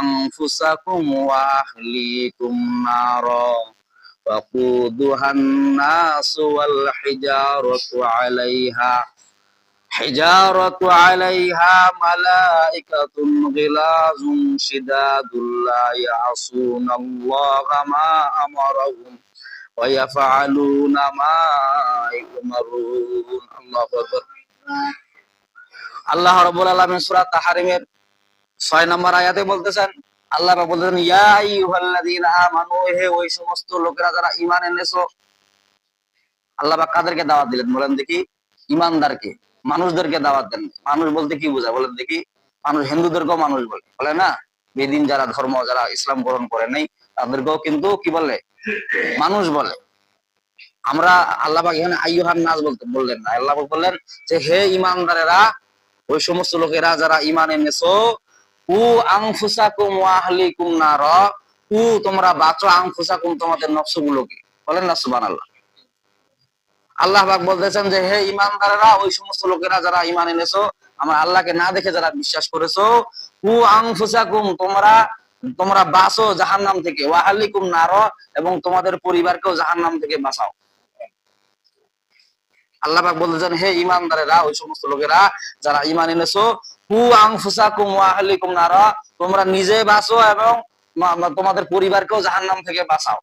أنفسكم وأهليكم نارا وقودها الناس والحجارة عليها حجارة عليها ملائكة غلاظ شداد لا يعصون الله ما أمرهم ويفعلون ما يؤمرون الله أكبر আল্লাহ রব্বুল আলামিন সূরা তাহরিমের 6 নম্বর আয়াতে বলতেছেন, আল্লাহ বলতেছেন, ইয়া ওই সমস্ত লোকেরা যারা ঈমান এনেছো, আল্লাহ কাদেরকে দাওয়াত দিলেন? বলেন দেখি, ঈমানদারকে, মানুষদেরকে দাওয়াত দেন। মানুষ বলতে কি বোঝায়? বলেন দেখি, মানুষ হিন্দুদেরকেও মানুষ বলে। বলে না, বেদিন যারা ধর্ম, যারা ইসলাম গ্রহণ করে নাই, তাদেরকেও কিন্তু কি বলে? মানুষ বলে। আমরা আল্লাহ এখানে আইয়ুহান নাস বলতে বললেন না। আল্লাহ বললেন যে, হে ইমানদারেরা ওই সমস্ত লোকেরা যারা ইমান এনেছো উ আহলিকুম নার। উ, তোমরা বাঁচো আনফুসাকুম তোমাদের বলেন না আল্লাহ পাক বলতেছেন যে, হে ওই সমস্ত লোকেরা যারা ঈমান এনেছো, আমার আল্লাহকে না দেখে যারা বিশ্বাস করেছ, উ আনফুসাকুম তোমরা তোমরা বাঁচো জাহান্নাম থেকে। ওয়া আহলিকুম নার, এবং তোমাদের পরিবারকেও জাহান্নাম থেকে বাঁচাও। আল্লাহ বলতেছেন, হে ইমানদারেরা ওই সমস্ত লোকেরা যারা ইমান এনেছো তোমরা নিজে বাঁচো এবং তোমাদের পরিবারকেও জাহান্নাম থেকে বাঁচাও।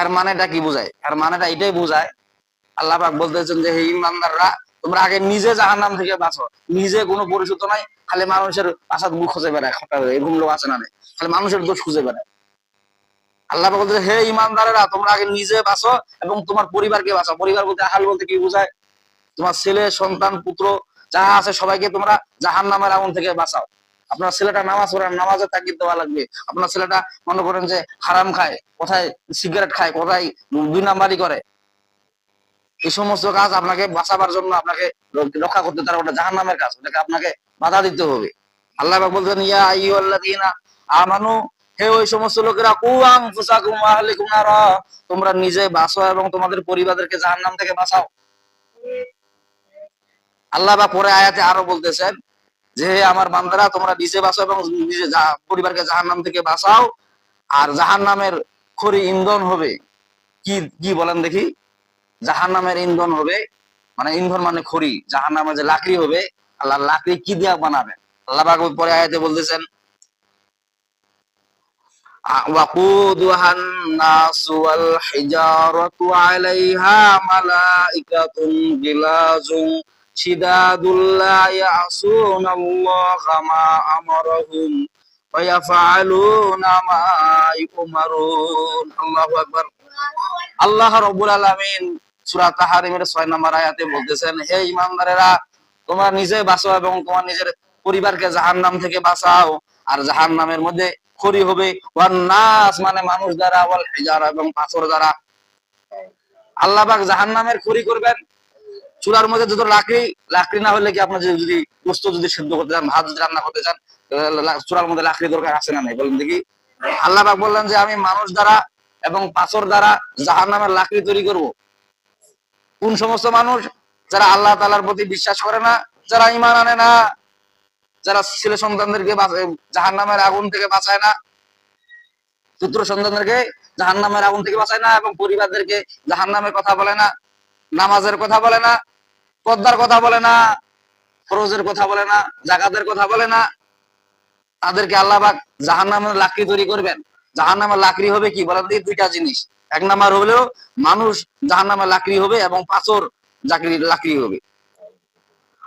এর মানেটা কি বোঝায়? এর মানেটা এটাই বোঝায়, আল্লাহ পাক বলতেছেন যে, হে ইমানদাররা, তোমরা আগে নিজে জাহান্নাম থেকে বাঁচো। নিজে কোনো পরিশুদ্ধ নাই, খালি মানুষের আসাদ মুখ খুঁজে বেড়ায়, খটা লোক আছে না খালি মানুষের দোষ খুঁজে বেড়ায়। আল্লাহ পাক বলতেছে হে ইমানদারেরা, তোমরা আগে নিজে বাঁচো এবং তোমার পরিবারকে বাঁচাও। পরিবার বলতে আহাল বলতে কি বোঝায়? তোমার ছেলে, সন্তান, পুত্র যাহা আছে সবাইকে তোমরা জাহান নামের আগুন থেকে বাঁচাও। আপনার ছেলেটা নামাজ পড়ার নামাজে তাকিদ দেওয়া লাগবে। আপনার ছেলেটা মনে করেন যে হারাম খায়, কোথায় সিগারেট খায়, কোথায় দুই নাম্বারই করে। এই সমস্ত কাজ আপনাকে বাঁচাবার জন্য আপনাকে রক্ষা করতে তার ওটা জাহান নামের কাজ, ওটাকে আপনাকে বাধা দিতে হবে। আল্লাহ বলছেন, ইয়া আইয়ুহাল্লাযীনা আমানু, হে ওই সমস্ত লোকেরা, কু আনফুসাকুম আহলিকুম তোমরা নিজে বাঁচো এবং তোমাদের পরিবারদেরকে জাহান্নাম থেকে বাঁচাও। আল্লাহ বা পরে আয়াতে আরো বলতেছেন যে হে আমার বান্দারা তোমরা নিজে বাঁচো এবং নিজে জা- পরিবারকে জাহান্নাম থেকে বাঁচাও আর জাহান্নামের খড়ি ইন্ধন হবে কি কি বলেন দেখি জাহান্নামের ইন্ধন হবে মানে ইন্ধন মানে খড়ি জাহান্নামের যে লাকড়ি হবে আল্লাহ লাকড়ি কি দিয়া বানাবেন আল্লাহ পাক পরে আয়াতে বলতেছেন وقودها الناس والحجارة عليها ملائكة غلاظ তোমার আল্লাহ নম্বর আয়াতে বলতেছেন, হে নিজে বাঁচো এবং তোমার নিজের পরিবারকে জাহান্নাম থেকে বাঁচাও। আর জাহান্নামের মধ্যে খড়ি হবে। ওয়ান নাস মানে মানুষ দ্বারা ওয়াল এবং পাথর দ্বারা। আল্লাহ জাহান নামের খড়ি করবেন। চুলার মধ্যে যত লাকড়ি লাকড়ি না হলে কি আপনার যদি যদি গোস্ত যদি সিদ্ধ করতে চান, ভাত যদি রান্না করতে চান চুলার মধ্যে লাকড়ি দরকার আছে না নাই? বলেন দেখি। আল্লাহ বললেন যে, আমি মানুষ দ্বারা এবং পাথর দ্বারা জাহান্নামের লাকড়ি তৈরি করব। কোন সমস্ত মানুষ যারা আল্লাহ তালার প্রতি বিশ্বাস করে না, যারা ইমান আনে না, যারা ছেলে সন্তানদেরকে জাহান নামের আগুন থেকে বাঁচায় না, পুত্র সন্তানদেরকে জাহান নামের আগুন থেকে বাঁচায় না এবং পরিবারদেরকে জাহান নামের কথা বলে না নামাজের কথা বলে না, পদ্মার কথা বলে না, ফরজের কথা বলে না, জাকাতের কথা বলে না। তাদেরকে আল্লাহ পাক জাহান নামের লাকড়ি তৈরি করবেন। জাহান নামের লাকড়ি হবে কি? বলেন দুইটা জিনিস। এক নাম্বার হলেও মানুষ জাহান নামের লাকড়ি হবে এবং পাথর চাকরি লাকড়ি হবে।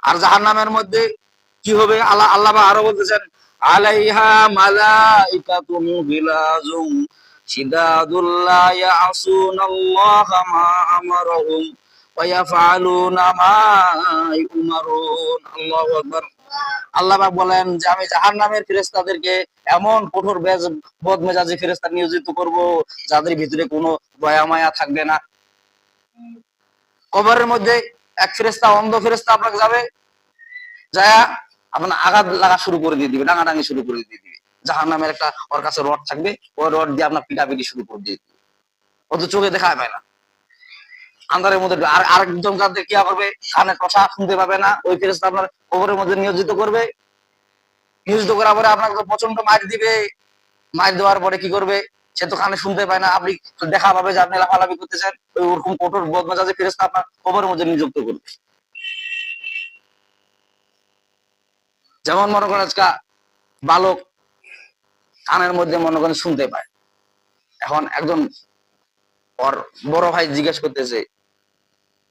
আর জাহান নামের মধ্যে কি হবে? আল্লাহ আল্লাহ আরও বলতেছেন, আলাইহা মালাইকাতুন গিলাজুম আল্লাহু বলেন যে, আমি এমন কঠোর বদমেজাজি নিয়োজিত করব যাদের ভিতরে কোনো দয়া মায়া থাকবে না। কবরের মধ্যে এক ফেরেশতা, অন্ধ ফেরেশতা আপনাকে যাবে, যায়া আপনার আঘাত লাগা শুরু করে দিয়ে দিবে, ডাঙাডাঙি শুরু করে দিয়ে দিবে। জাহান নামের একটা ওর কাছে রড থাকবে, ওই রড দিয়ে আপনার পিটাপিটি শুরু করে দিয়ে দিবে। ও তো চোখে দেখা পায় না। আন্ধারের মধ্যে আর আরেকজন কাঁদতে কি করবে? কানে কথা শুনতে পাবে না। ওই ফেরেস্তা আপনার কবরের মধ্যে নিয়োজিত করবে। নিয়োজিত করার পরে আপনাকে প্রচণ্ড মার দিবে। মার দেওয়ার পরে কি করবে? সে তো কানে শুনতে পায় না। আপনি দেখা পাবে যে আপনি লাফালাফি করতেছেন। ওই ওরকম কঠোর বদমেজাজে ফেরেস্তা আপনার কবরের মধ্যে নিযুক্ত করবে। যেমন মনে করেন আজকা বালক কানের মধ্যে মনে করেন শুনতে পায়। এখন একজন ওর বড় ভাই জিজ্ঞেস করতেছে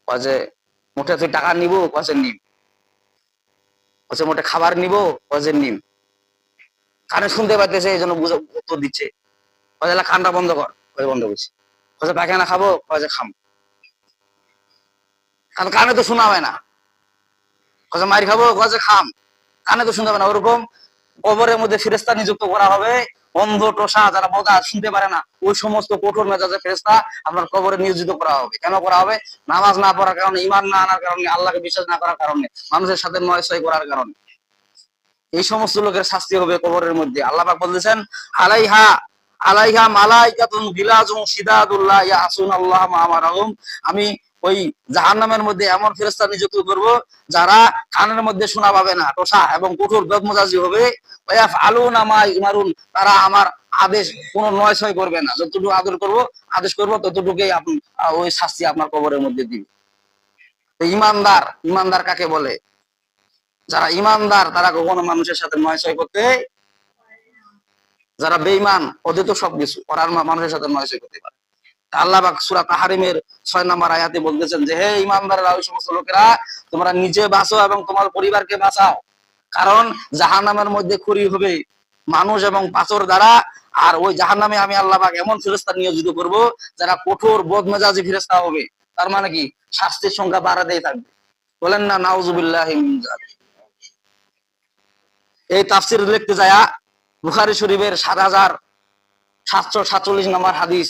যে মোটে তুই টাকা নিবো কছে নিম কছে মোটে খাবার নিবো কছে নিম কানে শুনতে পাইতেছে এই জন্য উত্তর দিচ্ছে "এলা কানটা বন্ধ কর কয়ে বন্ধ করছি কছে পায়খানা খাব কছে খাম কারণ কানে তো শোনা হয় না কছে মারি খাব কছে খাম কানে তো শুনতে পাবে না ওরকম কবরের মধ্যে ফেরেস্তা নিযুক্ত করা হবে অন্ধ টোসা যারা বোধা শুনতে পারে না। ওই সমস্ত কঠোর মেজাজের ফেরেস্তা আপনার কবরে নিয়োজিত করা হবে। কেন করা হবে? নামাজ না পড়ার কারণে ইমান না আনার কারণে, আল্লাহকে বিশ্বাস না করার কারণে, মানুষের সাথে নয় করার কারণে। এই সমস্ত লোকের শাস্তি হবে কবরের মধ্যে। আল্লাহ বলতেছেন, আলাইহা আলাইহা মালাইকাতুন গিলাজুন শিদাদুল্লাহ ইয়াসুন আল্লাহ মা আমারাহুম। আমি ওই জাহান্নামের মধ্যে এমন ফেরেশতা নিযুক্ত করব, যারা কানের মধ্যে শোনা পাবে না টোসা এবং কঠোর বেদমজাজি হবে। আলুনা মা ইমারুন তারা আমার আদেশ কোনো নয় ছয় করবে না। যতটুকু আদর করব, আদেশ করব, ততটুকুই আপনি ওই শাস্তি আপনার কবরের মধ্যে দিবে। ইমানদার ইমানদার কাকে বলে? যারা ইমানদার, তারা কখনো মানুষের সাথে নয় ছয় করতে যারা বেইমান ওদের তো সবকিছু। ওরা মানুষের সাথে নয় ছয় করতে পারে। তা আল্লাহ পাক তাহারিমের ছয় নম্বর আয়াতে বলতেছেন যে, হে ইমানদাররা, ওই সমস্ত লোকেরা, তোমরা নিজে বাঁচো এবং তোমার পরিবারকে বাঁচাও। কারণ জাহান্নামের মধ্যে খুরি হবে মানুষ এবং পাথর দ্বারা। আর ওই জাহান্নামে আমি আল্লাহ পাক এমন ফেরেস্তা নিয়োজিত করব যারা কঠোর বদমেজাজি ফেরেস্তা হবে। তার মানে কি? শাস্তির সংখ্যা বাড়াতেই থাকবে। বলেন না, নাউজুবিল্লাহ এই তাফসির লিখতে যায় বুখারি শরীফের সাত হাজার সাতশো সাতচল্লিশ নম্বর হাদিস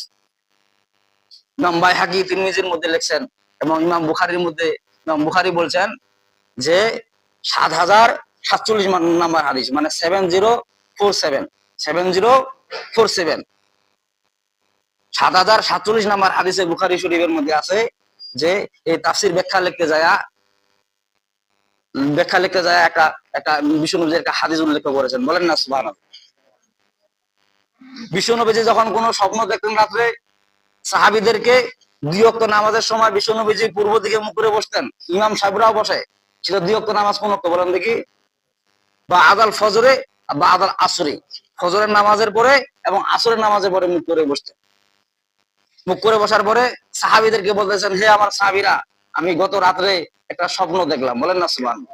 ইমাম বাইহাকি তিরমিজির মধ্যে লিখছেন এবং ইমাম বুখারির মধ্যে, ইমাম বুখারি বলছেন যে সাত হাজার সাতচল্লিশ নাম্বার হাদিস মানে seven zero four seven seven zero four seven সাত হাজার সাতচল্লিশ নাম্বার হাদিসে বুখারি শরীফের মধ্যে আছে যে এই তাফসির ব্যাখ্যা লিখতে যায়, ব্যাখ্যা লিখতে যায় একটা একটা বিষ্ণুনবীর একটা হাদিস উল্লেখ করেছেন। বলেন না সুবহান বিষ্ণুনবীজি যখন কোনো স্বপ্ন দেখতেন রাত্রে সাহাবিদেরকে দুই অক্ত নামাজের সময় বিষ্ণুনবীজি পূর্ব দিকে মুখ করে বসতেন। ইমাম সাহেবরাও বসে। সেটা দুই অক্ত নামাজ কোন অক্ত বলেন দেখি। বা আদাল ফজরে বা আদাল আসরে। ফজরের নামাজের পরে এবং আসরের নামাজের পরে মুখ করে বসতেন। মুখ করে বসার পরে সাহাবিদেরকে বলতেছেন, হে আমার সাহাবিরা, আমি গত রাত্রে একটা স্বপ্ন দেখলাম। বলেন না সুবহান